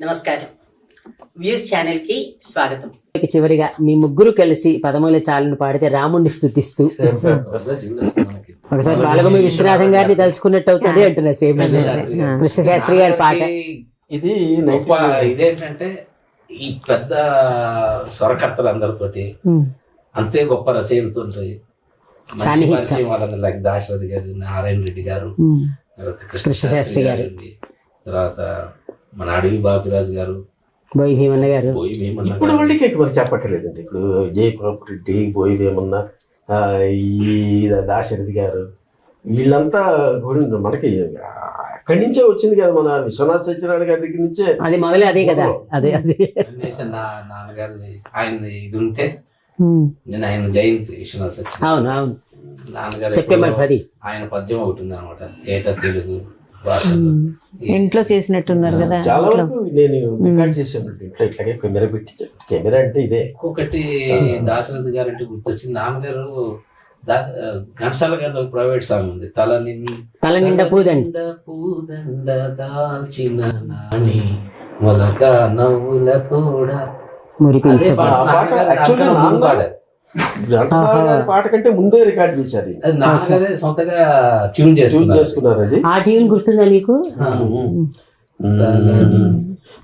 నమస్కారం. వ్యూస్ ఛానల్కి స్వాగతం. ఇక చివరిగా మీ ముగ్గురు కలిసి పదమూల చాలును పాడితే రాముణ్ణి స్థుతిస్తూ ఒకసారి బాలగొమ్మ విశ్వనాథం గారిని తలుచుకున్నట్టు అవుతుంది అంటున్నా సేమ్ కృష్ణ శాస్త్రి గారి. పాట. ఇది గొప్ప ఇదేంటంటే ఈ పెద్ద స్వరకర్తలు అందరితోటి. అంతే గొప్ప లైక్ దాశరథి గారు నారాయణ రెడ్డి గారు. తర్వాత కృష్ణ శాస్త్రి గారు. తర్వాత మన అడవి బాపిరాజు గారు బోయి భీమన్న గారు. భీమన్న ఇప్పుడు. వాళ్ళకి ఎక్కువ చెప్పక్కర్లేదండి ఇప్పుడు జయపాప్ రెడ్డి బోయి వేమన్న ఆ, ఈ దాశరథి గారు వీళ్ళంతా మనకి అక్కడి నుంచే వచ్చింది కదా మన విశ్వనాథ్ సత్యనారాయణ గారి దగ్గర నుంచే. అది మొదలే అదే కదా. అదే అదే. నాన్నగారిది ఆయన ఇది ఉంటే. నేను ఆయన జయంతి విశ్వనాథ్ సత్యనారాయణ. అవును అవును. నాన్నగారు సెప్టెంబర్ పది. ఆయన పద్యం ఒకటి ఉంది అనమాట ఏట తెలుగు. ఇంట్లో చేసినట్టున్నారు కదా చాలా ఇంట్లో. వరకు నేను రికార్డ్ చేశాను ఇంట్లో ఇట్లాగే కెమెరా పెట్టి కెమెరా అంటే ఇదే. ఇంకొకటి దాశరథి గారు అంటే గుర్తొచ్చింది. నాన్నగారు దా- ఘంటసాల గారి ప్రైవేట్ సాంగ్ ఉంది. తల నిండా తల నిండా పూదండి. పూదండ దాల్చిన నాని మొలక నవ్వుల తోడ. నాన్న- పాడారు. పాట కంటే ముందే రికార్డ్ చేశారు సొంతగా ట్యూన్ చూస్ చేసుకున్నారు. అది. ఆ ట్యూన్ గుర్తుందా మీకు? ఆ.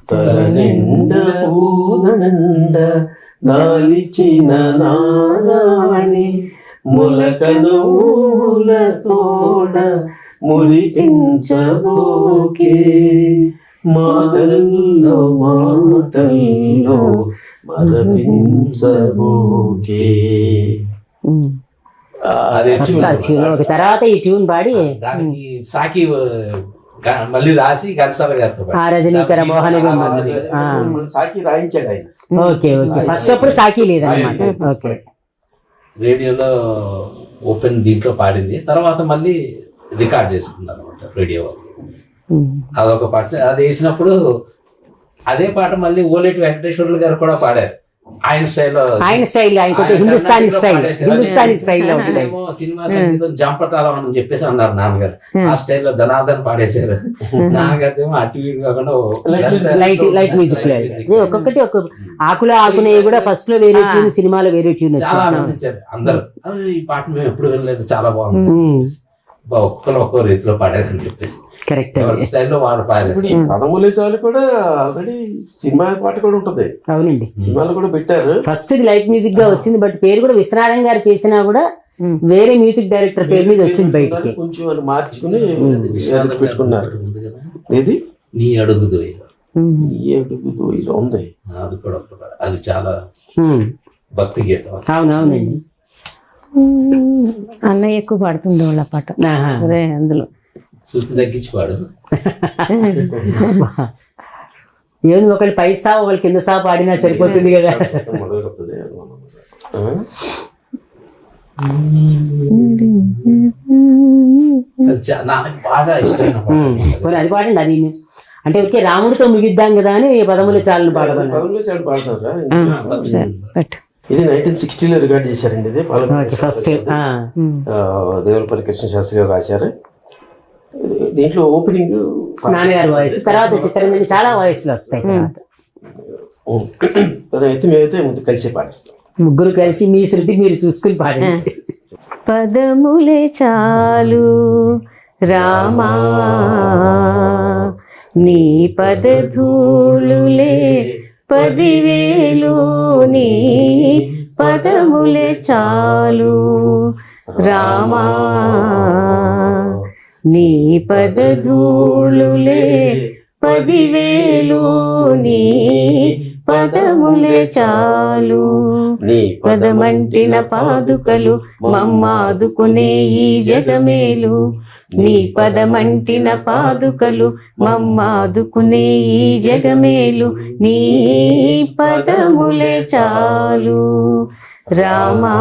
తలనిండ పూదనండ దాలిచిన నారాణి మొలకనూల తోడ మురిపించబోకే. మాటల్లో మాటల్లో మరపించబోకే ఒక తర్వాత ఈ ట్యూన్ పాడి. దానికి సాకి మళ్ళీ రాసి ఘంటసాల గారితో ఆ రజనీకర మోహన సాకి రాయించాడు ఆయన. Okay okay. ఫస్ట్ అప్పుడు సాకి లేదన్నమాట. ఓకే. రేడియోలో ఓపెన్ దీంట్లో పాడింది. తర్వాత మళ్ళీ రికార్డ్ చేసుకున్నారు అనమాట రేడియో వాళ్ళు. అదొక పాట. అది వేసినప్పుడు అదే పాట మళ్ళీ ఓలేటి వెంకటేశ్వర్లు గారు కూడా పాడారు. ఆయన స్టైల్లో ఆయన స్టైల్ ఆయన కొంచెం Hindustani style. Hindustani style cinema సంగీతం జంపటాలం అని చెప్పేసి అన్నారు నాన్నగారు. ఆ స్టైల్లో ధనాదన్ పాడేశారు. నాన్నగారు ఏమో అటు ఇటు కాకుండా ఓ- లైట్ లైట్ మ్యూజిక్. ఒక్కొక్కటి ఒక ఆకులో ఆకునేవి కూడా ఫస్ట్లో వేరే ట్యూన్ సినిమాలో వేరే ట్యూన్ చాలా వచ్చింది. ఆనందించారు అందరూ. "అరే, ఈ పాట మేము ఎప్పుడు వినలేదు చాలా బాగుంది. ఒక్కరు ఒక్కో రీతిలో పాడారని చెప్పేసి. కరెక్ట్ స్టైల్లో పాడారు ఇప్పుడు ఈ పదమూలే చాలు కూడా ఆల్రెడీ సినిమా పాట కూడా ఉంటది. అవునండి. సినిమాలు కూడా పెట్టారు. ఫస్ట్ లైట్ మ్యూజిక్గా వచ్చింది బట్ పేరు కూడా విశ్వనాథం గారు చేసినా కూడా. వేరే మ్యూజిక్ డైరెక్టర్ పేరు మీద వచ్చింది బయటికి. కొంచెం వాళ్ళు మార్చుకుని పెట్టుకున్నారు. ఏది? నీ అడుగు దూయిలో ఉంది. అది కూడా. అది చాలా. భక్తి గీతం. అవును అవునండి అన్నయ్య ఎక్కువ పాడుతుండే వాళ్ళ పాట. అదే అందులో. శృతి తగ్గించి పాడు ఏముంది ఒకళ్ళు పై సా ఒకళ్ళు కింద సా పాడినా సరిపోతుంది కదా. పోనీ అది పాడండి అది అంటే ఓకే రాముడితో ముగిద్దాం కదా అని పదములు చాలను పాడమన్నారు పదమూలే చాలు పాడతారా? సరే, పెట్టు. ఇది నైన్టీన్ సిక్స్టీలో రికార్డ్ చేశారండి ఇది ఫస్ట్ దేవులపల్లి కృష్ణ శాస్త్రి గారు రాశారు. దీంట్లో ఓపెనింగ్ నాన్నగారి వాయిస్ తర్వాత చిత్రంజని చాలా వాయిస్లు వస్తాయి తర్వాత. అయితే మేమైతే ముందు కలిసి పాడిస్తాం ముగ్గురు కలిసి మీ శృతి మీరు చూసుకుని పాడండి. పదములే చాలు రామా. నీ పదధూలులే పదివేలు నీ పదములే చాలు రామా. నీ పదధూలులే పదివేలు నీ పదములే చాలు. నీ పదమంటిన పాదుకలు మమ్మాదుకునే ఈ జగమేలు. నీ పదమంటిన పాదుకలు మమ్మాదుకునే ఈ జగమేలు. నీ పదములే చాలు. రామా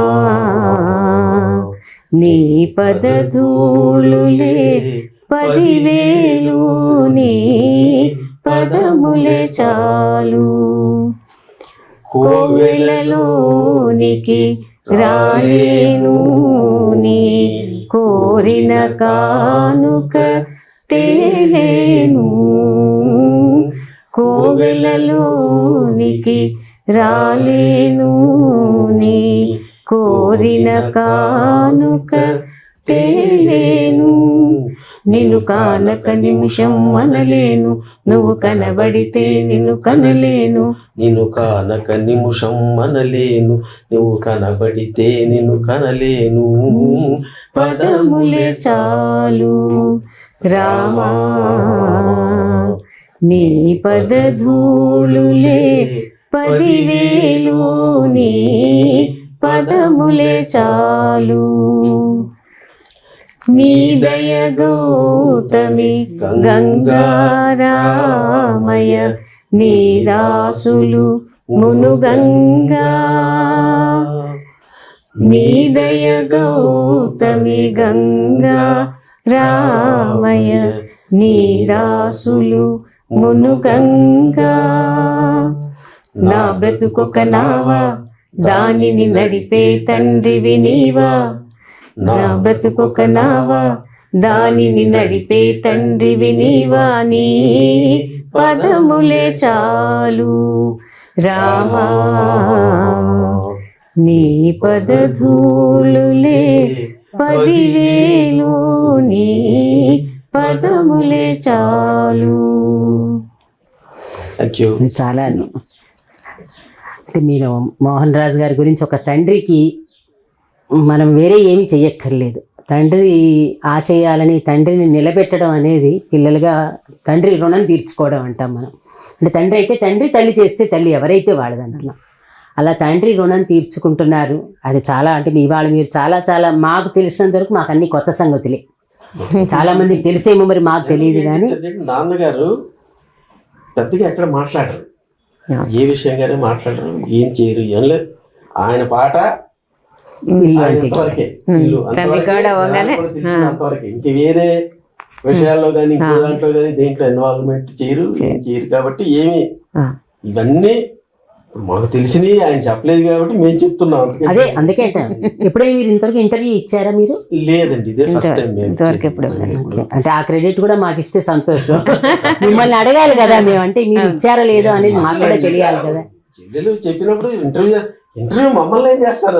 నీ పదధూలులే పదివేలు నీ పదములే చాలు. కోవెలలోనికి రాలేను నీ కోరిన కానుక తేలేను. కోవెలలోనికి రాలేను నీ కోరిన కానుక తేలేను. నిన్ను కానక నిమిషం అనలేను నువ్వు కనబడితే నిన్ను కనలేను. నిన్ను కానక నిమిషం అనలేను నువ్వు కనబడితే నిన్ను కనలేను. పదములే చాలు. రామా నీ పదధూళులే పదివేలు. నీ పదములే చాలు. నీ దయ గౌతమి గంగారామయ నీరాసులు మునుగంగా నీ దయ గౌతమి గంగా రామయ నీరాసులు మునుగంగా నా బ్రతుకొక నావా దానిని నడిపే తండ్రివి నీవా? నా బ్రతుకొక నావా? దానిని నడిపే తండ్రివి నీవా? నీ పదములే చాలు. రామా నీ పదధూళులే పదివేలు నీ పదములే చాలు. చాలా అంటే మీరు మోహన్ రాజు గారి గురించి ఒక తండ్రికి మనం వేరే ఏమి చెయ్యక్కర్లేదు. తండ్రి ఆశయాలని తండ్రిని నిలబెట్టడం అనేది పిల్లలుగా తండ్రి రుణం తీర్చుకోవడం అంటాం మనం. అంటే తండ్రి అయితే తండ్రి తల్లి చేస్తే తల్లి ఎవరైతే వాళ్ళదంటున్నాం అలా తండ్రి రుణం తీర్చుకుంటున్నారు. అది చాలా అంటే మీ వాళ్ళు మీరు చాలా చాలా మాకు తెలిసినంత వరకు మాకు అన్ని కొత్త సంగతులే. చాలా మందికి తెలిసేమో మరి మాకు తెలియదు కానీ నాన్నగారు పెద్దగా ఎక్కడ మాట్లాడరు. ఏ విషయంగానే మాట్లాడరు. ఏం చేయరు. ఏం లేదు. ఆయన పాట అంతవరకే. ఇంక వేరే విషయాల్లో కానీ ఇంకో. దాంట్లో కానీ దేంట్లో ఇన్వాల్వ్మెంట్ చేయరు ఏం చేయరు. కాబట్టి ఏమి. ఇవన్నీ మాకు తెలిసినవి ఆయన చెప్పలేదు కాబట్టి మేము చెప్తున్నాం. అదే అందుకే అంటాను ఎప్పుడైనా మీరు ఇంతవరకు ఇంటర్వ్యూ ఇచ్చారా మీరు? లేదండి ఇదే ఫస్ట్ టైం ఇంతవరకు ఎప్పుడు. అంటే ఆ క్రెడిట్ కూడా మాకు ఇస్తే సంతోషం. మిమ్మల్ని అడగాలి కదా మేము. అంటే మీరు ఇచ్చారా లేదో అనేది మాకు కూడా తెలియాలి కదా. చెల్లెలు చెప్పినప్పుడు ఇంటర్వ్యూ ఇంటర్వ్యూ మమ్మల్ని ఏం చేస్తారు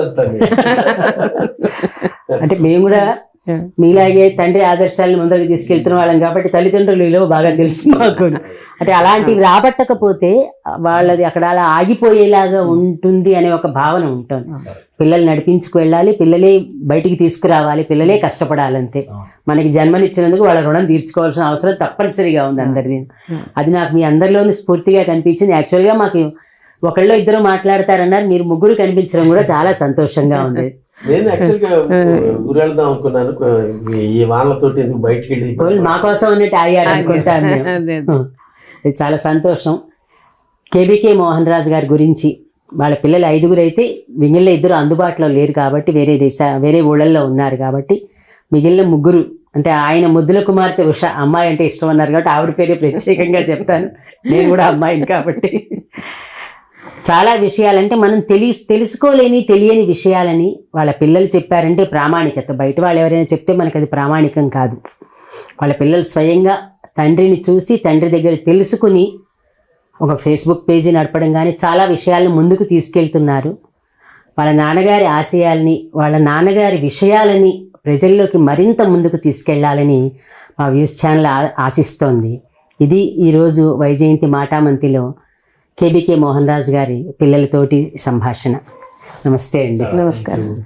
అంటే మేము కూడా మీలాగే తండ్రి ఆదర్శాలను ముందరికి తీసుకెళ్తున్న వాళ్ళం కాబట్టి తల్లిదండ్రులు విలువ బాగా తెలుసు మాకు. అంటే అలాంటివి రాబట్టకపోతే వాళ్ళది అక్కడ అలా ఆగిపోయేలాగా ఉంటుంది అనే ఒక భావన ఉంటుంది. పిల్లలు నడిపించుకు వెళ్ళాలి పిల్లలే బయటికి తీసుకురావాలి పిల్లలే కష్టపడాలంతే. మనకి జన్మనిచ్చినందుకు వాళ్ళ రుణం తీర్చుకోవాల్సిన అవసరం తప్పనిసరిగా ఉంది అందరిది. అది నాకు మీ అందరిలోనూ స్ఫూర్తిగా కనిపించింది. యాక్చువల్గా మాకు ఒకళ్ళు ఇద్దరు మాట్లాడతారన్నారు మీరు ముగ్గురు కనిపించడం కూడా చాలా సంతోషంగా ఉంది. నేను యాక్చువల్గా ఊరు వెళ్దాం అనుకున్నాను. ఈ- ఎందుకు బయటికి వెళ్ళి మా కోసం ఆగారు అనుకుంటాను చాలా సంతోషం. కేబీకే మోహన్ రాజు గారి గురించి వాళ్ళ పిల్లలు ఐదుగురు అయితే మిగిలిన ఇద్దరు అందుబాటులో లేరు కాబట్టి వేరే దేశ వేరే ఊళ్ళల్లో ఉన్నారు కాబట్టి మిగిలిన ముగ్గురు అంటే ఆయన ముద్దుల కుమార్తె ఉష అమ్మాయి అంటే ఇష్టం అన్నారు కాబట్టి ఆవిడ పేరే ప్రత్యేకంగా చెప్తాను. నేను కూడా అమ్మాయిని కాబట్టి. చాలా విషయాలంటే మనం తెలి తెలుసుకోలేని తెలియని విషయాలని వాళ్ళ పిల్లలు చెప్పారంటే ప్రామాణికత. బయట వాళ్ళు ఎవరైనా చెప్తే మనకు అది ప్రామాణికం కాదు. వాళ్ళ పిల్లలు స్వయంగా తండ్రిని చూసి తండ్రి దగ్గర తెలుసుకుని ఒక ఫేస్బుక్ పేజీ నడపడం కానీ చాలా విషయాలను ముందుకు తీసుకెళ్తున్నారు. వాళ్ళ నాన్నగారి ఆశయాల్ని వాళ్ళ నాన్నగారి విషయాలని ప్రజల్లోకి మరింత ముందుకు తీసుకెళ్ళాలని మా వ్యూస్ ఛానల్ ఆ- ఆశిస్తోంది. ఇది ఈరోజు వైజయంతి మాటామంతిలో కేబీకే మోహన్ రాజు గారి పిల్లలతోటి సంభాషణ. నమస్తే అండి. నమస్కారం.